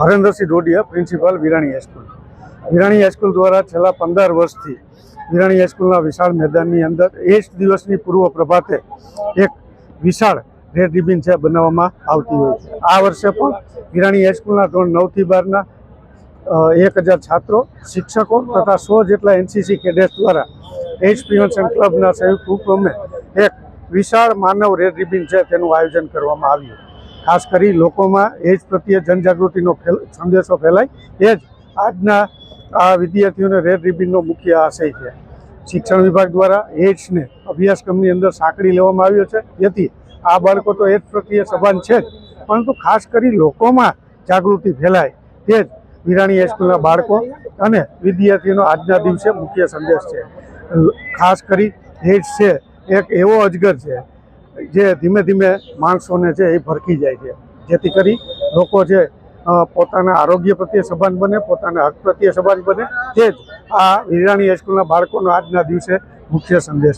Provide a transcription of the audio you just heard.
Harendrasinh Dodiya, principal Virani high school Virani high school દ્વારા છેલ્લા પંદર વર્ષથી વિરાણી હાઈસ્કૂલના વિશાળ મેદાનની અંદર એજ દિવસની પૂર્વ પ્રભાતે એક વિશાળ રેડ રિબિન છે, બનાવવામાં આવતી હોય છે. આ વર્ષે પણ વિરાણી હાઈસ્કૂલના ધોરણ નવથી બારના એક હજાર છાત્રો, શિક્ષકો તથા સો જેટલા એનસીસી કેડેટ્સ દ્વારા એજ પ્રિવેન્શન ક્લબના સંયુક્ત ઉપક્રમે એક વિશાળ માનવ રેડ રિબિન છે, તેનું આયોજન કરવામાં આવ્યું. ખાસ કરી લોકોમાં એજ પ્રત્યે જનજાગૃતિનો સંદેશો ફેલાય. એ જ આજના આ વિદ્યાર્થીઓને રેડ રિબિનનો મુખ્ય આશય છે. શિક્ષણ વિભાગ દ્વારા એજ્સને અભ્યાસક્રમની અંદર સાંકળી લેવામાં આવ્યો છે. જેથી આ બાળકો તો એજ પ્રત્યે સભાન છે જ. પરંતુ ખાસ કરી લોકોમાં જાગૃતિ ફેલાય. તે જ વિરાણી હાઈસ્કૂલના બાળકો અને વિદ્યાર્થીઓનો આજના દિવસે મુખ્ય સંદેશ છે. ખાસ કરી એડ્સ છે. એક એવો અજગર છે જે ધીમે ધીમે માણસોને છે એ ભરકી જાય છે. જેથી કરી લોકો છે પોતાના આરોગ્ય પ્રત્યે સભાન બને, પોતાના હક પ્રત્યે સભાન બને, તે જ આ વિરાણી હાઈસ્કૂલના બાળકોનો આજના દિવસે મુખ્ય સંદેશ